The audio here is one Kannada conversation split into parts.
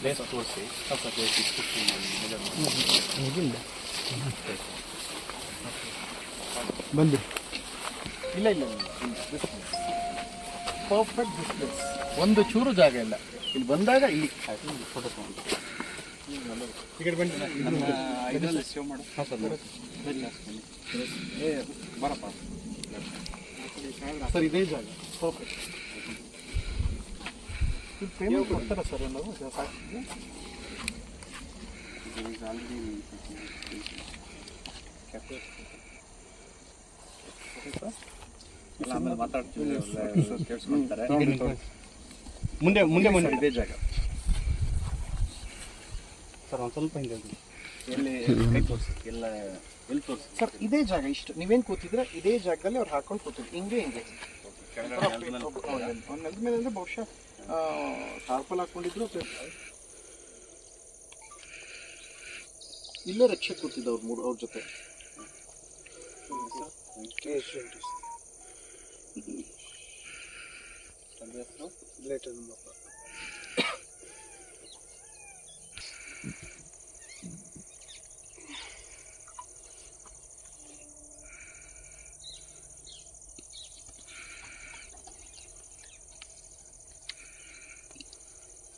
ಪ್ಲೇಸ್ ಬಂದು ಇಲ್ಲ ಇಲ್ಲ ಪರ್ಫೆಕ್ಟ್ ಡಿಸ್ಪ್ಲೇಸ್ ಒಂದು ಚೂರು ಜಾಗ ಇಲ್ಲ. ಇಲ್ಲಿ ಬಂದಾಗ ಇಲ್ಲಿ. ಫೋಟೋ ತಗೊಂಡು ಇದರಲ್ಲಿ ಸೇವ್ ಮಾಡು. ಹಾಂ ಸರ್ ಏ ಬರಪ್ಪ. ಸರ್ ಇದೇ ಜಾಗ. ಪರ್ಫೆಕ್ಟ್ ಇದು ಪೇಮೆಂಟ್ ಕೊಡ್ತಾರಾ ಸರ್ ನಾವು ಸಾಕು. ಆಮೇಲೆ ಮಾತಾಡ್ತೀವಿ ಕೇಳಿಸ್ಕೊಂತಾರೆ ಮುಂದೆ ಮುಂದೆ ಮುಂದೆ. ಇದೇ ಜಾಗ. ಸರ್ ಒಂದು ಸ್ವಲ್ಪ ಹಿಂದೆ ಎಲ್ಲಿ ಕೈ ತೋರಿಸಿ ಎಲ್ಲ ಎಲ್ಲಿ ತೋರಿಸಿ? ಸರ್ ಇದೇ ಜಾಗ ಇಷ್ಟು. ನೀವೇನ್ ಕೂತಿದ್ರೆ ಇದೇ ಜಾಗದಲ್ಲಿ ಅವ್ರು ಹಾಕೊಂಡು ಕೂತಿದ್ರು. ಹಿಂಗೆ ಹಿಂಗೆ. ನೆಲದ ಮೇಲೆ ಅಂದ್ರೆ ಬಹುಶಃ ಟಾರ್ಪಲ್ ಹಾಕೊಂಡಿದ್ರು ಇಲ್ಲೇ ರಕ್ಷೆ ಕೂತಿದ್ದ ಅವ್ರ ಮೂರು ಅವ್ರ ಜೊತೆ.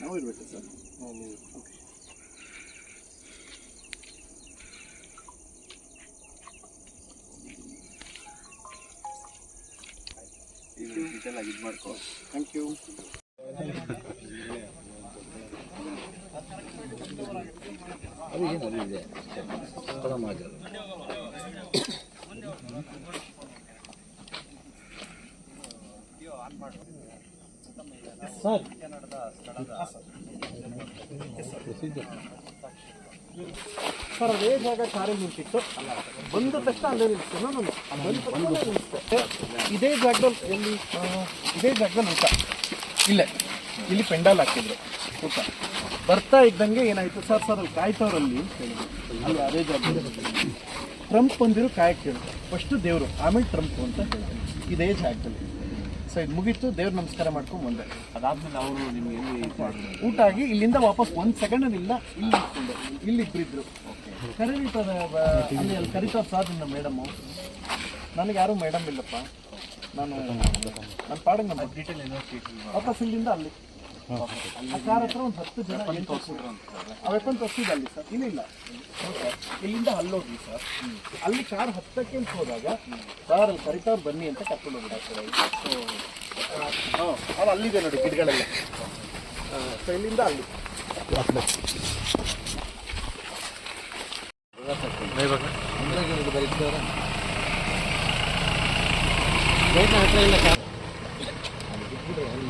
ನಾವು ಇರ್ಬೇಕು ಸರ್. ಓಕೆ ಡೀಟೇಲ್ ಆಗಿ ಇದು ಮಾಡ್ಕೋ. Thank you sir. ಅದೇ ಜಾಗ ಕಾರ್ಯ ನಿಂತಿತ್ತು. ಬಂದ ತಕ್ಷಣ ಅಲ್ಲೇ ನಿಲ್ತು ನಾನು. ಇದೇ ಜಾಗದಲ್ಲಿ ಎಲ್ಲಿ? ಇದೇ ಜಾಗದಲ್ಲಿ ಊಟ. ಇಲ್ಲೇ. ಇಲ್ಲಿ ಪೆಂಡಾಲ್ ಹಾಕಿದ್ರು. ಊಟ. ಬರ್ತಾ ಇದ್ದಂಗೆ ಏನಾಯ್ತು? ಸರ್ ಸರ್ ಅಲ್ಲಿ ಕಾಯ್ತವ್ರಲ್ಲಿ ಹೇಳಿದ್ರು. ಅಲ್ಲಿ ಅದೇ ಜಾಗದಲ್ಲಿ ಟ್ರಂಪ್ ಬಂದಿರೋ ಕಾಯಕ್ಕೆ ಹೇಳು ಫಸ್ಟ್ ದೇವರು ಆಮೇಲೆ ಟ್ರಂಪ್ ಅಂತ ಹೇಳ್ತಾರೆ ಇದೇ ಜಾಗದಲ್ಲಿ. ಸೊ ಇದು ಮುಗೀತು ದೇವ್ರ ನಮಸ್ಕಾರ ಮಾಡ್ಕೊಂಡು ಬಂದೆ. ಅದಾದ್ಮೇಲೆ ಅವರು ನಿಮ್ಗೆ ಎಲ್ಲಿ? ಊಟ ಆಗಿ ಇಲ್ಲಿಂದ ವಾಪಸ್ ಒಂದು ಸೆಕೆಂಡ್ ಇಲ್ಲ ಇಲ್ಲಿ ಇಟ್ಕೊಂಡು ಇಲ್ಲಿ ಇಬ್ಬರಿದ್ರು ಕರೀತಾರೆ ಅಲ್ಲಿ ಅಲ್ಲಿ ಕರೀತಾರೆ ಸರ್ ನಿನ್ನ ಮೇಡಮು ನನಗೆ ಯಾರು ಮೇಡಮ್ ಇಲ್ಲಪ್ಪ. ನಾನು ನನ್ನ ಪಾಡಿಗೆ ನಮ್ಮ ಡೀಟೇಲ್ ವಾಪಸ್ ಇಲ್ಲಿಂದ ಅಲ್ಲಿ. ಹತ್ರ ಒಂದು ಹತ್ತು ಜನ ಅವತ್ತೊಂದು ತೋರಿಸಿದ ಅಲ್ಲಿ ಸರ್ ಇಲ್ಲ ಇಲ್ಲ. ಸರ್. ಇಲ್ಲಿಂದ ಅಲ್ಲೋಗಿ ಸರ್. ಅಲ್ಲಿ ಕಾರ್ ಹತ್ತಕ್ಕೆ ಅಂತ ಹೋದಾಗ ಸರ್ ಅಲ್ಲಿ ಕರಿತಾವ್ರು ಬನ್ನಿ ಅಂತ ಕರ್ಕೊಂಡು ಹೋಗಿದ್ದಾರೆ ಸರ್ ಸೊ ಹಾಂ ಅದು ಅಲ್ಲಿದೆ ನೋಡಿ ಗಿಡಗಳೆಲ್ಲ. ಸೊ ಇಲ್ಲಿಂದ ಅಲ್ಲಿ.